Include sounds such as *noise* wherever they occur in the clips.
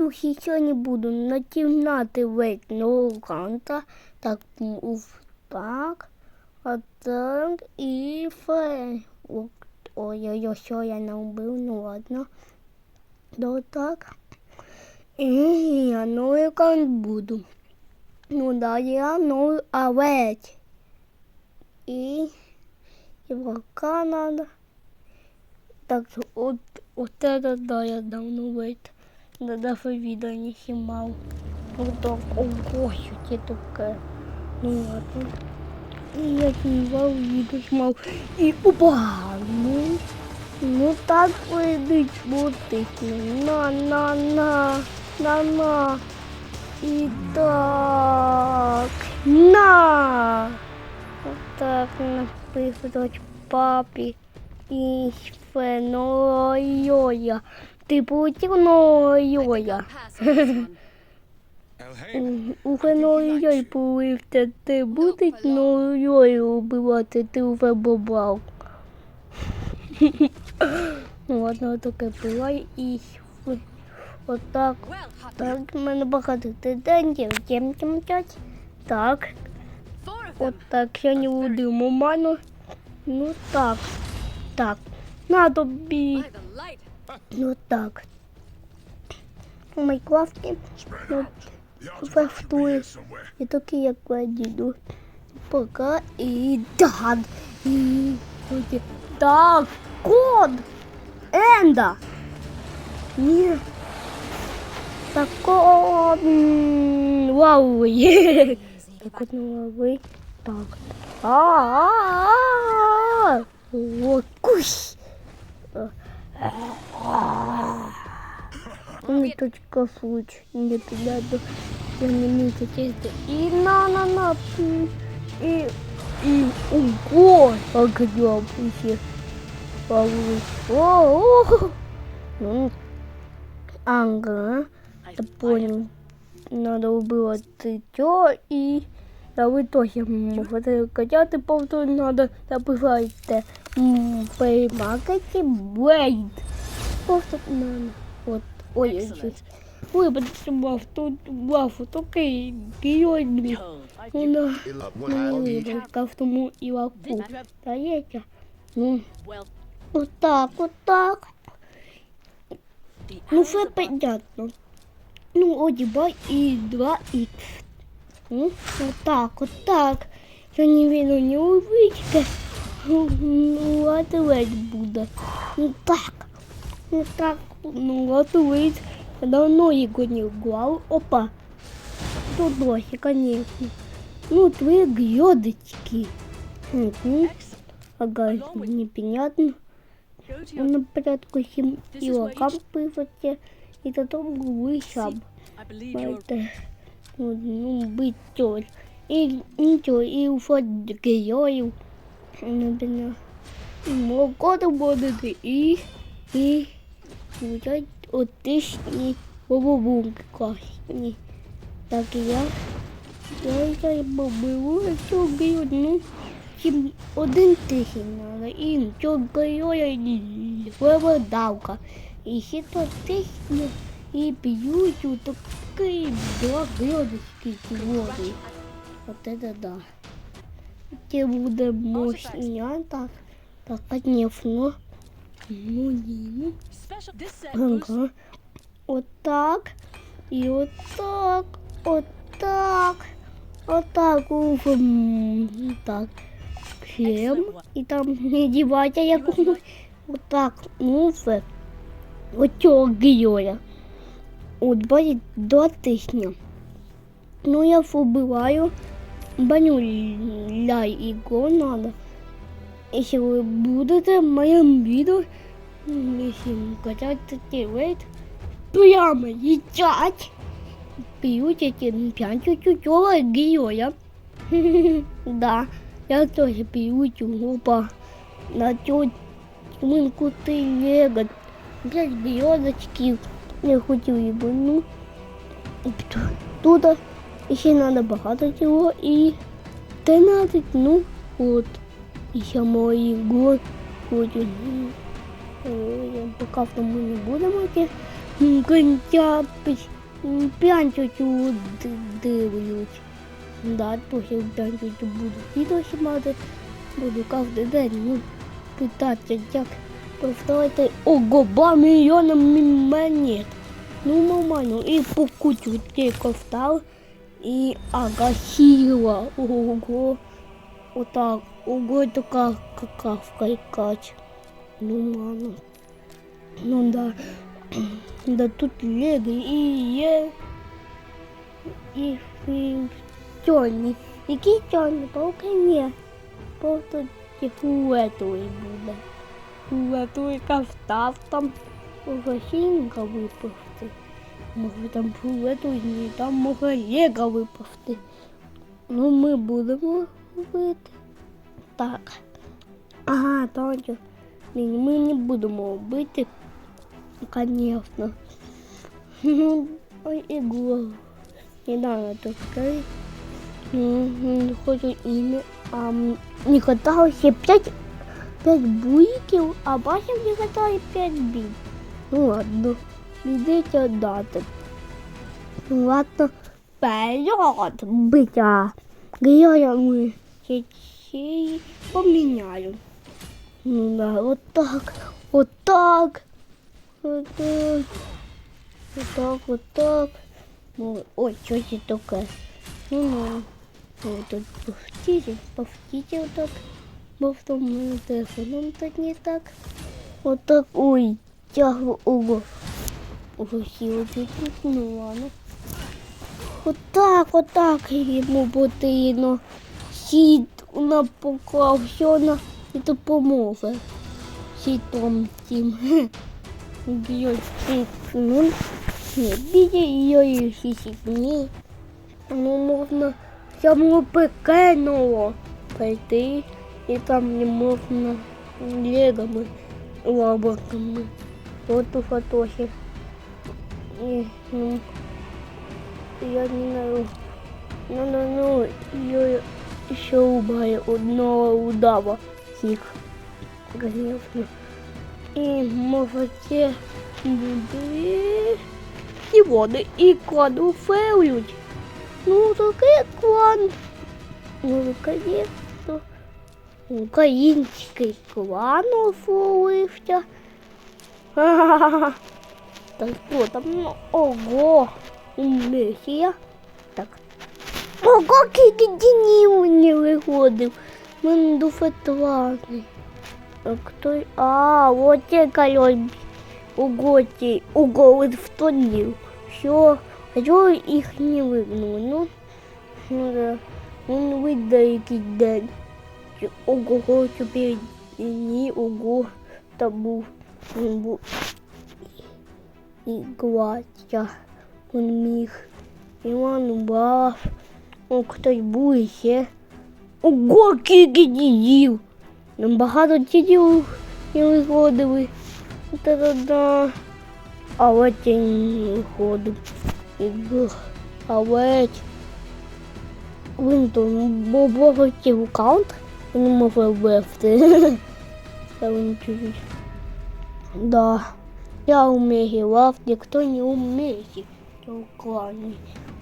буду, ще не буду натягнати весь ноганта. Так, уф, так, а так і фе. О, Ой-ой-ой, що я наубив, ну ладно. Ну так. І я новий кант буду. Ну да, я новий овець. І Івака надо. Так, от, от это да, я давно вийти. Да, даже видео не снимал. Вот так, ого, это такое. Ну ладно. И я снимал, видео снимал. И опа, ну, ну так выйдет бутик. На, на, на, на, на. И так, на. Вот так написать папе. І фенойоя. Ти полетів нойоя. *laughs* У фенойой полився, ти будеш нойою убивати, ти вже бобав. *laughs* Ну, ладно, таке буває і отак. Так, в мене багато тенденцій, тим тим час. Так, от так, я не буду ману. Ну так, так, на тобі. Ну так. У Майнкрафті ну, фехтує. І такий, як я діду. Пока і дан. І тоді так, код. Енда. Ні. Так, код. м, Вау. є. Так, от новий. Так. А-а-а. О, кусь. Мне тут кафуч, не підляду, я не міг чисти. І на на на м, і і ого, как я ще О, ну, ага, я понял. Надо убивати цього і а ви теж можете качати повторно, надо забивайте перемагати Блейд. Просто надо. От, ой, ой, ой, подсумав, тут лафу, такий геойний. Вона не виборка в тому іваку. Здається, ну, отак, отак. Ну, все понятно. Ну, одібай і два ікс. Ну, вот так, вот так. Я не видно не увидите. Ну, ответь буде. Ну так. Ну так. Ну, ответь. Я давно его не угла. Опа. Тут досі, конечно. Ну, твои грёдочки. Угу. Ага, непонятно. На порядку сім і локам пивати. І потім вийшов. Это ну, ну, быть тоже. И ничего, и уфать героев. Например, молоко будет и, и получать отличный бобобунки классный. Так и я, я, я бобилу, що героя, ну, чим один тисяч надо, і нічого героя не виводавка. І ще то тисяч, і п'ють у такий два грядочки води. Вот это да. Те буде мощня, так. Так, конечно. Ну, ні. Ага. Вот так. И вот так. Вот так. Вот так. Так. Крем. И там не девайте якомусь. Вот так. Ну. Вот цього героя. От бачить до тисня. Ну я вбиваю Баню ляй його надо. Якщо ви будете в моєму відео, якщо качати тірвейт, прямо їдять. П'ють эти п'ять чучого героя. Да, я теж п'ю цього по на цю свинку ти лего. П'ять грозочків. Я хотів його, ну. Тут ще треба багато цього і 13, ну, от. І ще мої год. От, е, поки в тому не будемо. Хоча б п'янчицю дивлюсь. Да, трохи п'янчицю буду відео знімати. Буду кожен день, ну, питатися, як поставити ого, 2 мільйони монет. Ну, нормально. І по кучу тільки встав. І агасила. Ого. Отак. Ого, така какавка якась. Нормально. Ну да. *clears throat* Да тут леги і є. І фільтоні. Які чорні пауки? Ні. Просто ті фуетовий буде. Фуетовий кафтав там. Гасінка випасти. Може там фуетовий, ні, там може лего випасти. Ну ми будемо робити. Так. Ага, точно. Ні, ми не будемо бити. Конечно. Ну, ой, иглу. Недавно тут сказать. Ну, хочу ім'я. А м, не хватало ще 5, 5 буйків, а бачив не хватало 5 бій. Ну ладно, йдеться дати. Ну ладно, вперед, ми ще ще поміняю. Ну да, вот так, вот так, вот так, вот так, вот так. Ну, ой, что это такое? Ну, ну, вот тут повтите, повтите вот так. Бо в том моим телефоном тут не так. Вот так, ой, тягу, ого. Усі тут, ну ладно. Вот так, вот так йому потрібно. Сіт напоклав, все на і допоможе. Сітом тим. Б'ють ну, не біля її сісні. Ну, можна самого пекельного прийти і там не можна легами, лабаками. Вот у фотохи. І, ну, я не знаю. Ну, ну, ну, я ще убаю одного удава всіх. Конечно. І можете буде і води, і кладу фейлють. Ну, такий клан. Ну, наконец-то. Український клан оформився. Ха-ха-ха. *laughs* Так що там? Ну, Ого! Місія. Так. Ого, скільки днів не виходив. Мен дуже класний. А кто? А, вот те король. Ого, те. Ого, вот в тот день. Все. А чого їх не вигнали? Ну, ну да. Он видає якийсь день. Чи- Ого, тепер ні, ого. Та був. Він був. І Гладя. Он міг. Іван бав. О, хтось був ще. Ого, скільки дідів! Нам багато дідів не виходили. Та-да-да. А от я не виходив. І був. А от він там був багатів аккаунт, він може ввести. *laughs* Та він чуть. Да. Я умею лав, никто не умеет в клане.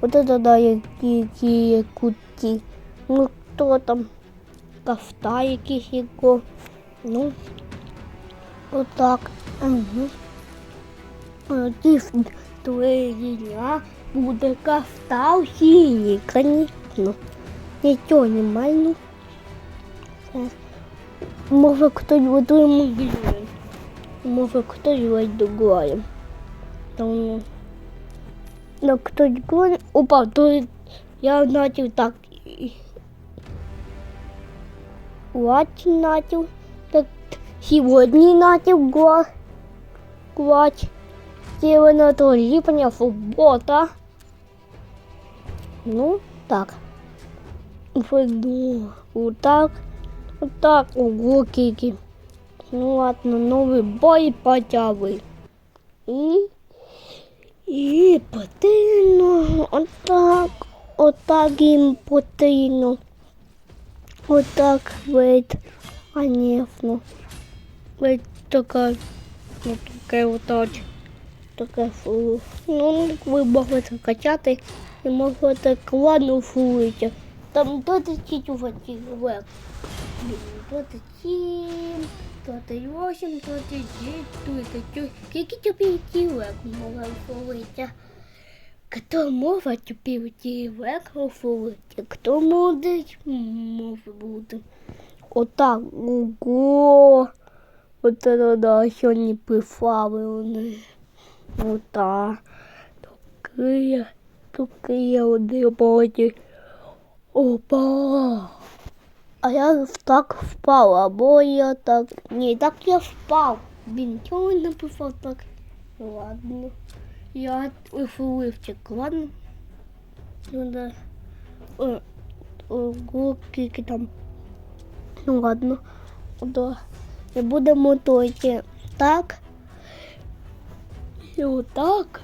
Вот это да, які, які куті. Ну, хто там? Кафта якийсь його. Ну, отак. Угу. Ті твої дня буде кафта в синій, конечно. Нічого немає, ну. Все. Може хтось готує могилю. Може хтось ледь доглає. Тому Ну, хтось клон упав, то я начав так. Гладь начав. Так сьогодні начав гла. Гладь. Тіло на то ліпня футбота. Ну, так. Пойду. Отак. Отак. Ого, кики. Ну ладно, новий бой потягли. І і потрібно отак, отак їм потрібно. Отак вид, конечно. Вид така, ну таке отак. таке фу. Ну, ви можете качати і можете кладно фулити. Там 27 вверх. 27, 138, 139, 140. Скільки тобі тілек мова говориться? Хто мова тобі тілек говориться? Хто молодить мова буде? Отак, ого. Оце треба сьогодні пифали вони. Ота. Такий, такий один потім. Опа. А я так впав, або я так. Ні, так я впав. Він чого не написав так? Ладно. Я вифуливчик, ладно? Ну да. О, ого, скільки там. Ну ладно. Да. І будемо тільки так. І отак.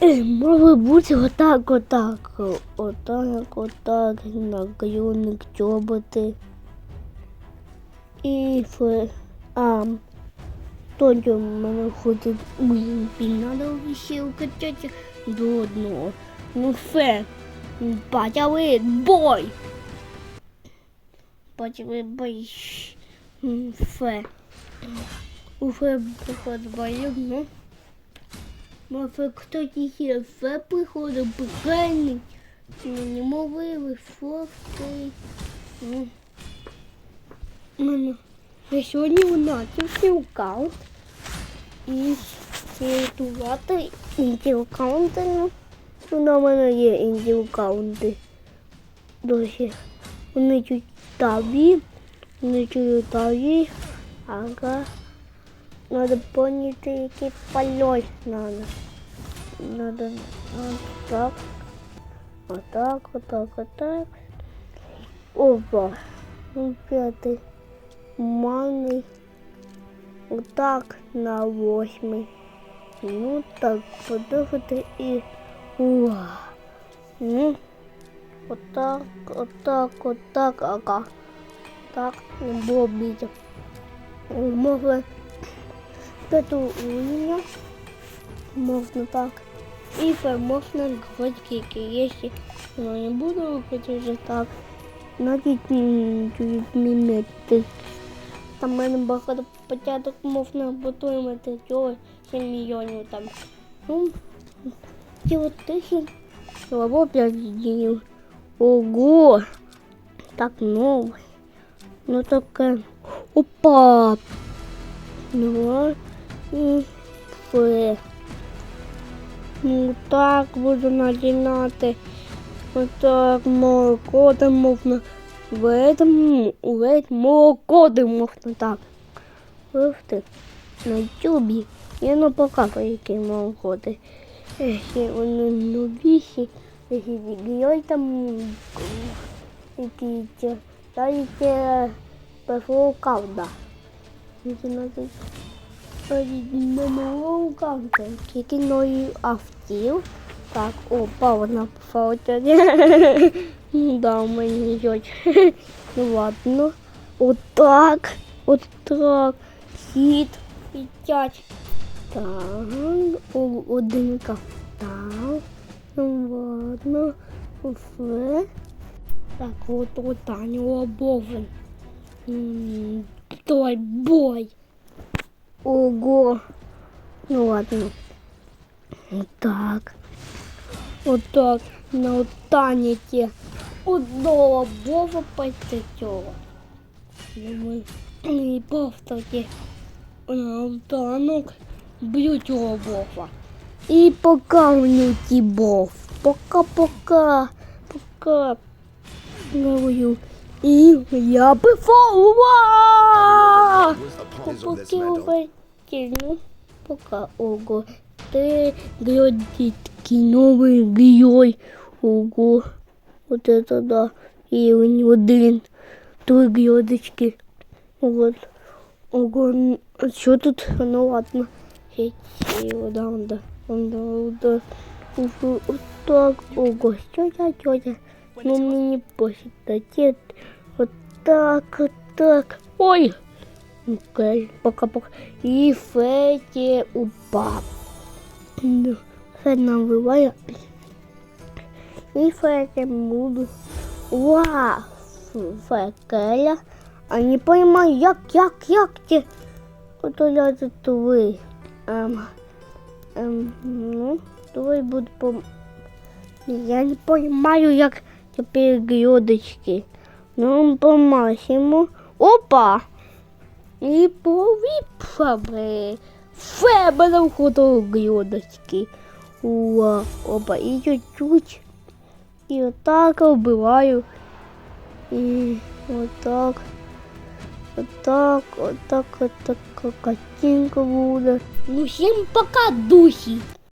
І може бути отак, отак. Отак, отак, на чоботи. І фе. А, тоді в мене ходить блін, надо ще укачати до одного. Ну фе. Почали бой. Почали бой. Фе. Уфе приходить боєм, ну. Може хтось іще все приходив, пекельник, ну, немовливий, шостий. Ну, мене. Я сьогодні вночі аккаунт і рятувати інді-аккаунти. Ну, мене є інді-аккаунти. Досі. Вони чуть табі, вони чуть табі, ага. Надо поняти, який польот надо. Надо вот так. Вот так, вот так, вот так. Опа. Ну, п'ятий. Маний. Вот так на восьмий. Ну так, подивити і. Уа. Ну. Отак, отак, отак, ага. Так, не було бітів. Можна п'яту лінію. Можна так. І фе можна гвоздики, які є. ще. Но не буду робити вже так. Навіть м, чуть мімети. Там в мене багато початок можна потримати цього 7 мільйонів там. Ну, ці от тисяч. Або 5 днів. Ого! Так новий. Ну таке. Опа! Два і три. Ну так буду надінати. Отак молоко там можна. В этом, в этом молоко там можна так. Вивти на ютубі. Я не показую, які молоко ти. Ще вони новіші. Які відео там якісь. Дайте ПФО кавда. Які надо минулого кавда. Які нові автів. Так, опа, вона пофаутя. Да, у мене йдуть. Ну ладно. Отак. Отак. Хід. П'ять. Так. О, один кафтал. Ну ладно. Уфе. Так, от от Таня обовин. М, Той бой. Ого. Ну ладно. Отак. Отак. На отаніті. Одного бова пайтетього. Ми і повторки на отанок б'ють його бова. І покавнюті бов. Пока-пока. Пока. Говорю. І я пифова! What are the parties of this Поки medal? увертіну. Пока ого. Ти глядіть новий герой. Ого. Вот это да. Рівень один. Три грядочки. Вот. Ого. н- А що тут? Ну ладно. Ще да, да. Да, да. Уфу, Вот так. Ого. Тетя, тетя. Ну мені пофіг. Та ті- Вот так, вот так. Ой. Окей, пока-пока. І Феті упав. Ну, Фет навиває. І Феті буду. Вау! Фекеля. А не поймаю, як, як, як ти? Ото я тут ви. Ем, ем, ну, давай буду пом... Я не понимаю, як тепер грядочки. Ну, помасимо. Опа! І повіпшаби. Феба нам хото грядочки. Уа, опа, і чуть-чуть. І отак вбиваю. І отак. Отак, отак, отак, картинка буде. Ну, всім пока, духи.